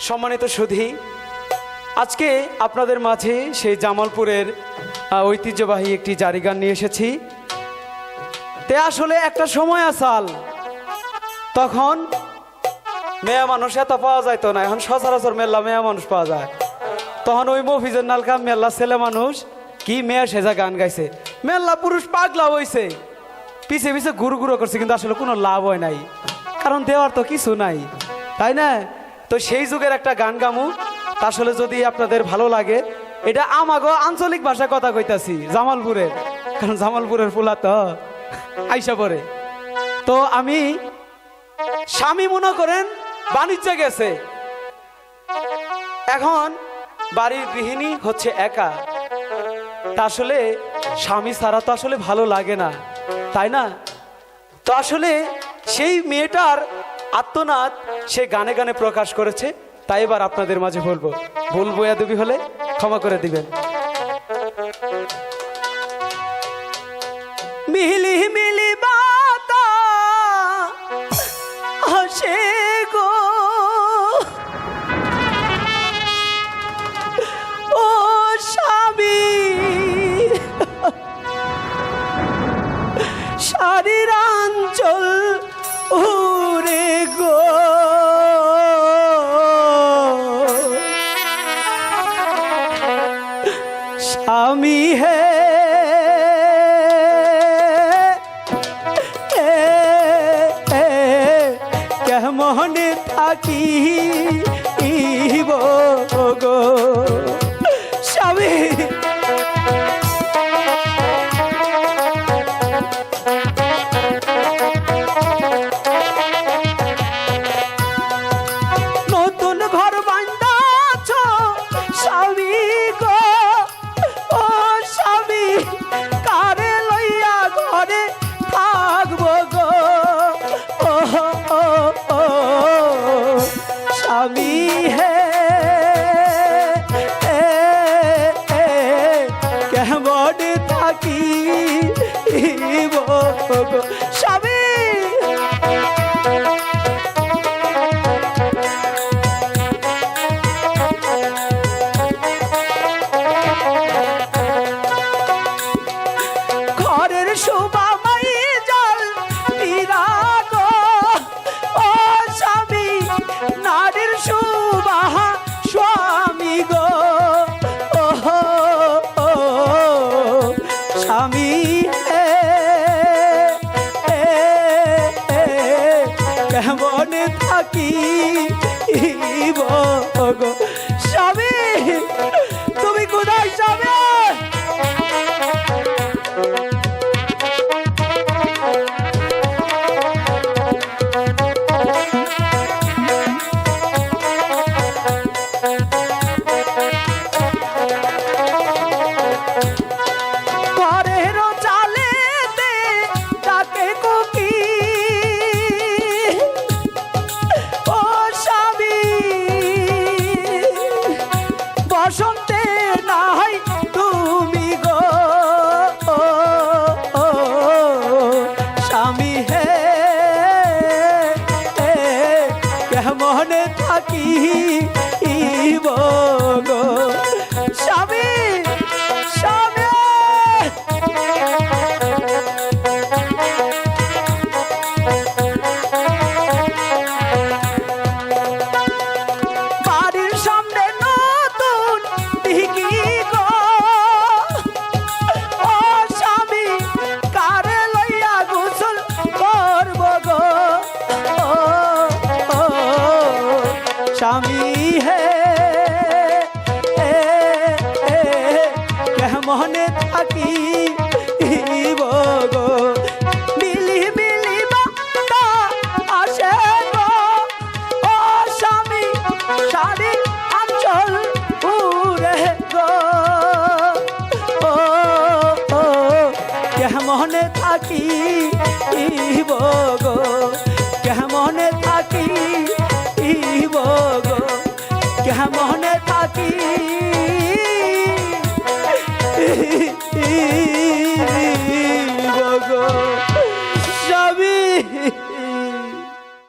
সম্মানিত সুধী, আজকে আপনাদের মাঝে সেই জামালপুরের ঐতিহ্যবাহী একটি জারি গান নিয়ে এসেছি। তে আসলে একটা সময় আসাল, তখন মেয়া মানুষ এত পাওয়া যাইতো না, এখন সচরাচর মেলা মেয়া মানুষ পাওয়া যায়। তখন ওই মফিজের নালকা মেলা ছেলে মানুষ কি মেয়া সেজা গান গাইছে। মেলা পুরুষ পাগলা হইছে, পিছে পিছে গুরু গুরু করছে, কিন্তু আসলে কোনো লাভ হয় নাই। কারণ দেওয়ার তো কিছু নাই, তাই না? তো সেই যুগের একটা গান গামু। আসলে যদি আপনাদের ভালো লাগে, এটা আমাগো আঞ্চলিক ভাষায় কথা কইতাছি, জামালপুরের। কারণ জামালপুরের ফুলা তো আইসা পরে তো আমি স্বামী মনে করেন বাণিজ্যে গেছে। এখন বাড়ির গৃহিণী হচ্ছে একা। তা আসলে স্বামী ছাড়া তো আসলে ভালো লাগে না, তাই না? তো আসলে সেই মেয়েটার আত্মনাদ, সে গানে গানে প্রকাশ করেছে, তাই এবার আপনাদের মাঝে বলব ভুল বয়া দেবী হলে ক্ষমা করে দিবেন। মিলি মিলি বাতা ও স্বামী উরে গো। স্বামী হে কেমন থাকি ইব গো? কেমন থাকি। গো কেমন থাকি? গো স্বামী কেমন থাকি স্বামী হে এ, এ, কেমনে থাকি গো মিলি মিলি বাতা আসে গো। ও স্বামী শাড়ি আঞ্চল উড়ে গো। ও ও কেমনে থাকি ইব গো। কেমনে